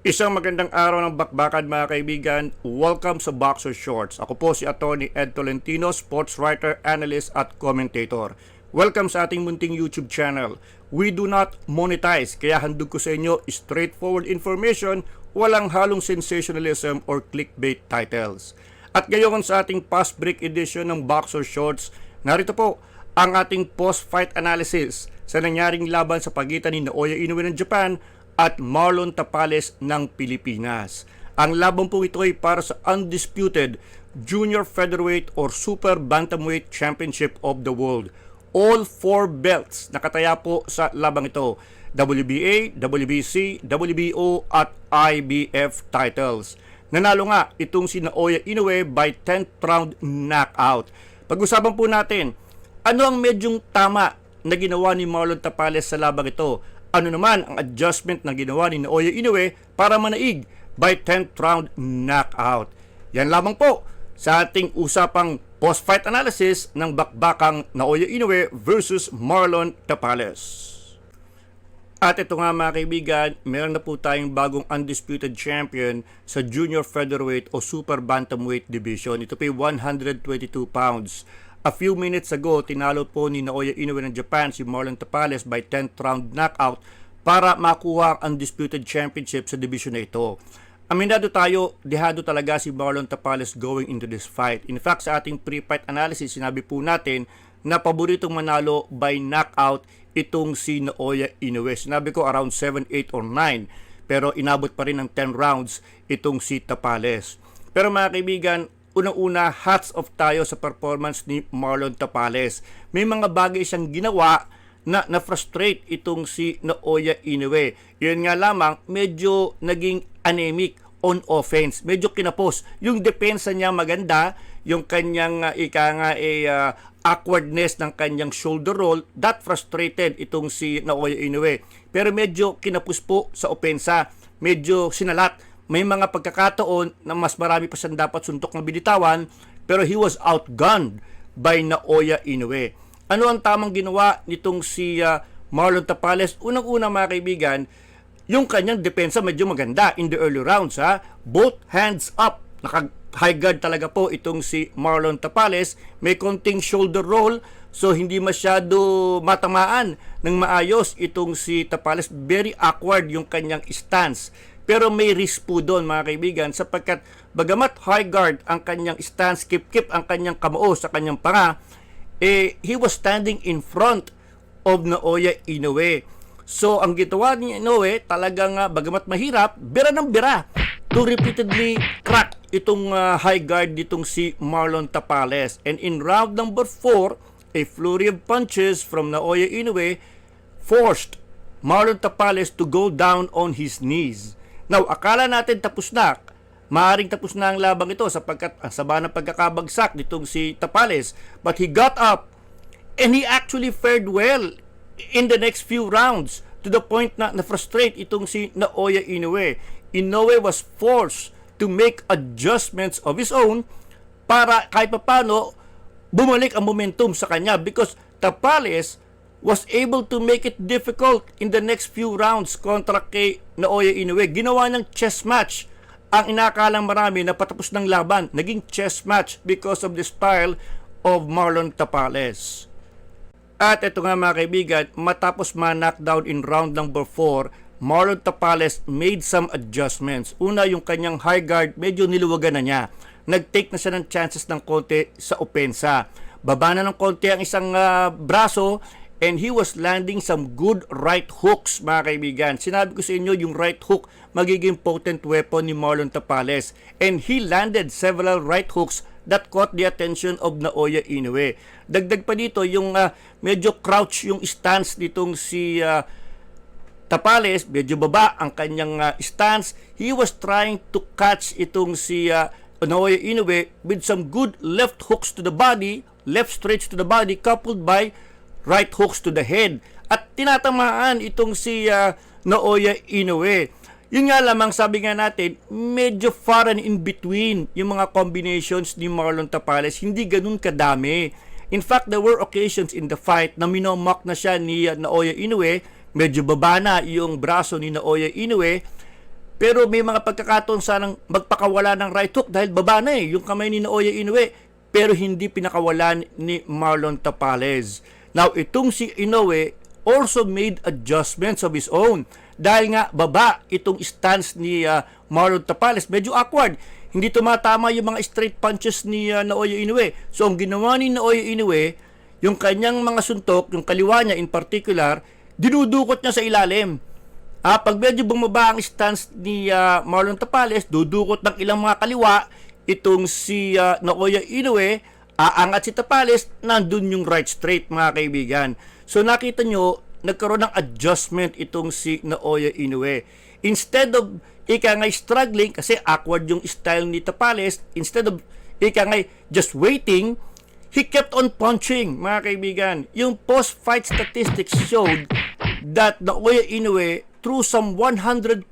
Isang magandang araw ng bakbakan mga kaibigan. Welcome sa Boxer Shorts. Ako po si Attorney Ed Tolentino, sports writer, analyst at commentator. Welcome sa ating munting YouTube channel. We do not monetize, kaya handog ko sa inyo straightforward information, walang halong sensationalism or clickbait titles. At ngayon sa ating past break edition ng Boxer Shorts, narito po ang ating post-fight analysis sa nangyaring laban sa pagitan ni Naoya Inoue ng Japan at Marlon Tapales ng Pilipinas. Ang laban po ito ay para sa undisputed Junior Featherweight or Super Bantamweight Championship of the World. All four belts nakataya po sa labang ito. WBA, WBC, WBO at IBF titles. Nanalo nga itong si Naoya Inoue by 10th round knockout. Pag-usapan po natin, ano ang medyong tama na ginawa ni Marlon Tapales sa labang ito? Ano naman ang adjustment na ginawa ni Naoya Inoue para manaig by 10th round knockout? Yan lamang po sa ating usapang post-fight analysis ng bakbakang Naoya Inoue versus Marlon Tapales. At ito nga mga kaibigan, meron na po tayong bagong undisputed champion sa junior featherweight o super bantamweight division. Ito po ay 122 pounds. A few minutes ago, tinalo po ni Naoya Inoue ng Japan si Marlon Tapales by 10th round knockout para makuha ang undisputed championship sa division na ito. Aminado tayo, dehado talaga si Marlon Tapales going into this fight. In fact, sa ating pre-fight analysis, sinabi po natin na paboritong manalo by knockout itong si Naoya Inoue. Sinabi ko around 7, 8 or 9 pero inabot pa rin ng 10 rounds itong si Tapales. Pero mga kaibigan, unang-una hats off tayo sa performance ni Marlon Tapales. May mga bagay siyang ginawa na na-frustrate itong si Naoya Inoue. Yun nga lamang, medyo naging anemic on offense. Medyo kinapos. Yung depensa niya maganda, yung kanyang uh, ika nga eh, uh, awkwardness ng kanyang shoulder roll, that frustrated itong si Naoya Inoue. Pero medyo kinapos po sa opensa. Medyo sinalat. May mga pagkakataon na mas marami pa siyang dapat suntok na binitawan, pero he was outgunned by Naoya Inoue. Ano ang tamang ginawa nitong si uh, Marlon Tapales? Unang-una mga kaibigan, yung kanyang depensa medyo maganda in the early rounds ha. Both hands up. Naka high guard talaga po itong si Marlon Tapales. May konting shoulder roll so hindi masyado matamaan ng maayos itong si Tapales. Very awkward yung kanyang stance. Pero may risk po doon mga kaibigan sapagkat bagamat high guard ang kanyang stance, kip-kip ang kanyang kamao sa kanyang panga, eh, he was standing in front of Naoya Inoue. So, ang ginawa ni Inoue, talagang uh, bagamat mahirap, bira ng bira to repeatedly crack itong uh, high guard nitong si Marlon Tapales. And in round number 4, a flurry of punches from Naoya Inoue forced Marlon Tapales to go down on his knees. Now, akala natin tapos na. Maaring tapos na ang labang ito sapagkat ang saba ng pagkakabagsak nitong si Tapales. But he got up and he actually fared well in the next few rounds to the point na na-frustrate itong si Naoya Inoue. Inoue was forced to make adjustments of his own para kahit papano bumalik ang momentum sa kanya because Tapales was able to make it difficult in the next few rounds kontra kay Naoya Inoue. Ginawa ng chess match ang inakalang marami na patapos ng laban. Naging chess match because of the style of Marlon Tapales. At ito nga mga kaibigan, matapos ma-knockdown in round number 4, Marlon Tapales made some adjustments. Una, yung kanyang high guard, medyo niluwagan na niya. Nag-take na siya ng chances ng konti sa opensa. Baba na ng konti ang isang uh, braso and he was landing some good right hooks mga kaibigan. Sinabi ko sa inyo yung right hook magiging potent weapon ni Marlon Tapales and he landed several right hooks that caught the attention of Naoya Inoue. Dagdag pa dito yung uh, medyo crouch yung stance nitong si uh, Tapales, medyo baba ang kanyang uh, stance. He was trying to catch itong si uh, Naoya Inoue with some good left hooks to the body, left straights to the body coupled by right hooks to the head. At tinatamaan itong si uh, Naoya Inoue. Yun nga lamang sabi nga natin, medyo far and in between yung mga combinations ni Marlon Tapales, hindi ganun kadami. In fact, there were occasions in the fight na minomock na siya ni uh, Naoya Inoue, medyo baba na yung braso ni Naoya Inoue, Pero may mga pagkakataon sanang magpakawala ng right hook dahil baba na eh, yung kamay ni Naoya Inoue. Pero hindi pinakawalan ni Marlon Tapales. Now, itong si Inoue also made adjustments of his own. Dahil nga baba itong stance ni uh, Marlon Tapales, medyo awkward. Hindi tumatama yung mga straight punches ni uh, Naoya Inoue. So, ang ginawa ni Naoya Inoue, yung kanyang mga suntok, yung kaliwa niya in particular, dinudukot niya sa ilalim. Ah, pag medyo bumaba ang stance ni ah, Marlon Tapales, dudukot ng ilang mga kaliwa itong si ah, Naoya Inoue, aangat si Tapales, nandun yung right straight mga kaibigan. So nakita nyo, nagkaroon ng adjustment itong si Naoya Inoue. Instead of ika ngay struggling, kasi awkward yung style ni Tapales, instead of ika ngay just waiting, he kept on punching, mga kaibigan. Yung post-fight statistics showed that Naoya Inoue threw some 140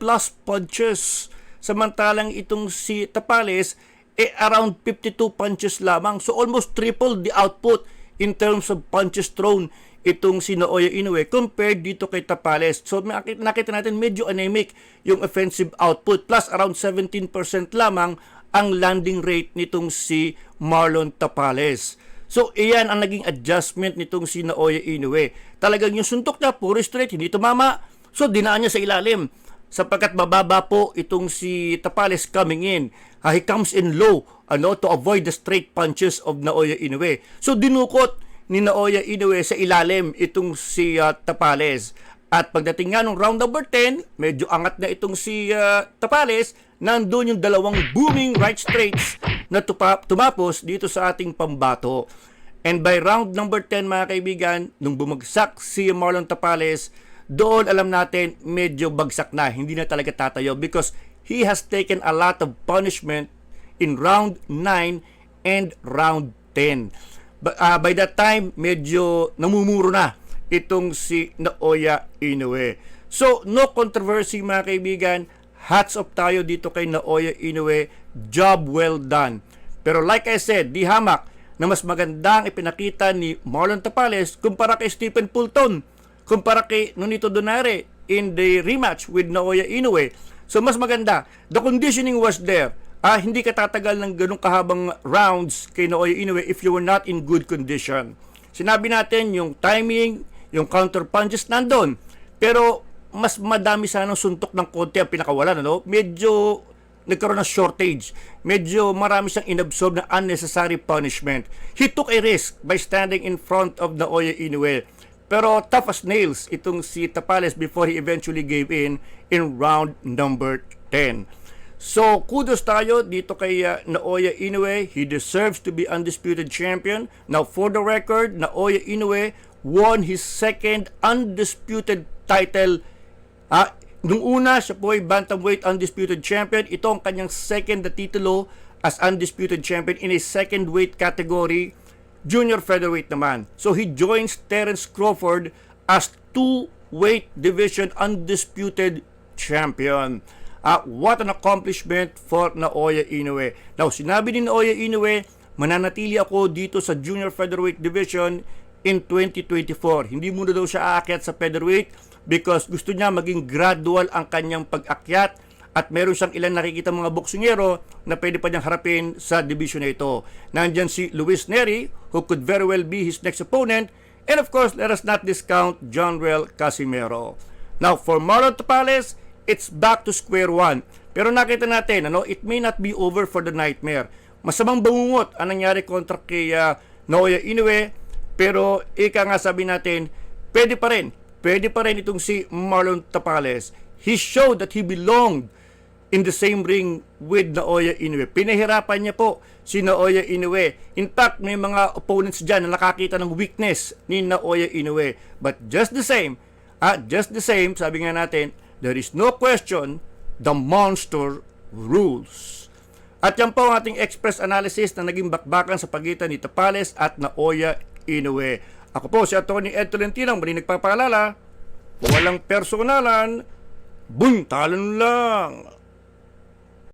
plus punches. Samantalang itong si Tapales, eh around 52 punches lamang. So almost triple the output in terms of punches thrown itong si Naoya Inoue compared dito kay Tapales. So nakita, natin medyo anemic yung offensive output plus around 17% lamang ang landing rate nitong si Marlon Tapales. So, iyan ang naging adjustment nitong si Naoya Inoue. Talagang yung suntok niya, puro straight, hindi tumama. So, dinaan niya sa ilalim. Sapagkat bababa po itong si Tapales coming in. Uh, he comes in low ano, to avoid the straight punches of Naoya Inoue. So, dinukot ni Naoya Inoue sa ilalim itong si uh, Tapales. At pagdating nga nung round number 10, medyo angat na itong si uh, Tapales, nandun yung dalawang booming right straights na tupa, tumapos dito sa ating pambato. And by round number 10 mga kaibigan, nung bumagsak si Marlon Tapales, doon alam natin medyo bagsak na, hindi na talaga tatayo because he has taken a lot of punishment in round 9 and round 10. But, uh, by that time, medyo namumuro na itong si Naoya Inoue. So, no controversy mga kaibigan. Hats off tayo dito kay Naoya Inoue. Job well done. Pero like I said, di hamak na mas magandang ipinakita ni Marlon Tapales kumpara kay Stephen Fulton, kumpara kay Nonito Donare in the rematch with Naoya Inoue. So mas maganda. The conditioning was there. Ah, hindi ka tatagal ng ganong kahabang rounds kay Naoya Inoue if you were not in good condition. Sinabi natin yung timing, yung counter punches nandun. Pero mas madami sanang suntok ng konti ang pinakawalan, ano? Medyo nagkaroon ng shortage. Medyo marami siyang inabsorb na unnecessary punishment. He took a risk by standing in front of Naoya Inoue. Pero tough as nails itong si Tapales before he eventually gave in in round number 10. So, kudos tayo dito kay uh, Naoya Inoue. He deserves to be undisputed champion. Now, for the record, Naoya Inoue won his second undisputed title. Ah, nung una, siya po ay bantamweight undisputed champion. Ito ang kanyang second na titulo as undisputed champion in a second weight category, junior featherweight naman. So, he joins Terence Crawford as two-weight division undisputed champion. Ah, what an accomplishment for Naoya Inoue. Now, sinabi ni Naoya Inoue, mananatili ako dito sa junior featherweight division in 2024. Hindi muna daw siya aakyat sa featherweight because gusto niya maging gradual ang kanyang pag-akyat at meron siyang ilan nakikita mga boksingero na pwede pa niyang harapin sa division na ito. Nandyan si Luis Neri who could very well be his next opponent and of course let us not discount John Real Casimero. Now for Marlon Tapales, it's back to square one. Pero nakita natin, ano, it may not be over for the nightmare. Masamang bangungot ang nangyari kontra kay uh, Naoya Inoue, pero ika nga sabi natin, pwede pa rin. Pwede pa rin itong si Marlon Tapales. He showed that he belonged in the same ring with Naoya Inoue. Pinahirapan niya po si Naoya Inoue. In fact, may mga opponents dyan na nakakita ng weakness ni Naoya Inoue. But just the same, ah, just the same, sabi nga natin, there is no question, the monster rules. At yan po ang ating express analysis na naging bakbakan sa pagitan ni Tapales at Naoya Inoue. Ako po si Atty. Ed Tolentino, muli nagpapaalala, walang personalan, buntalan lang.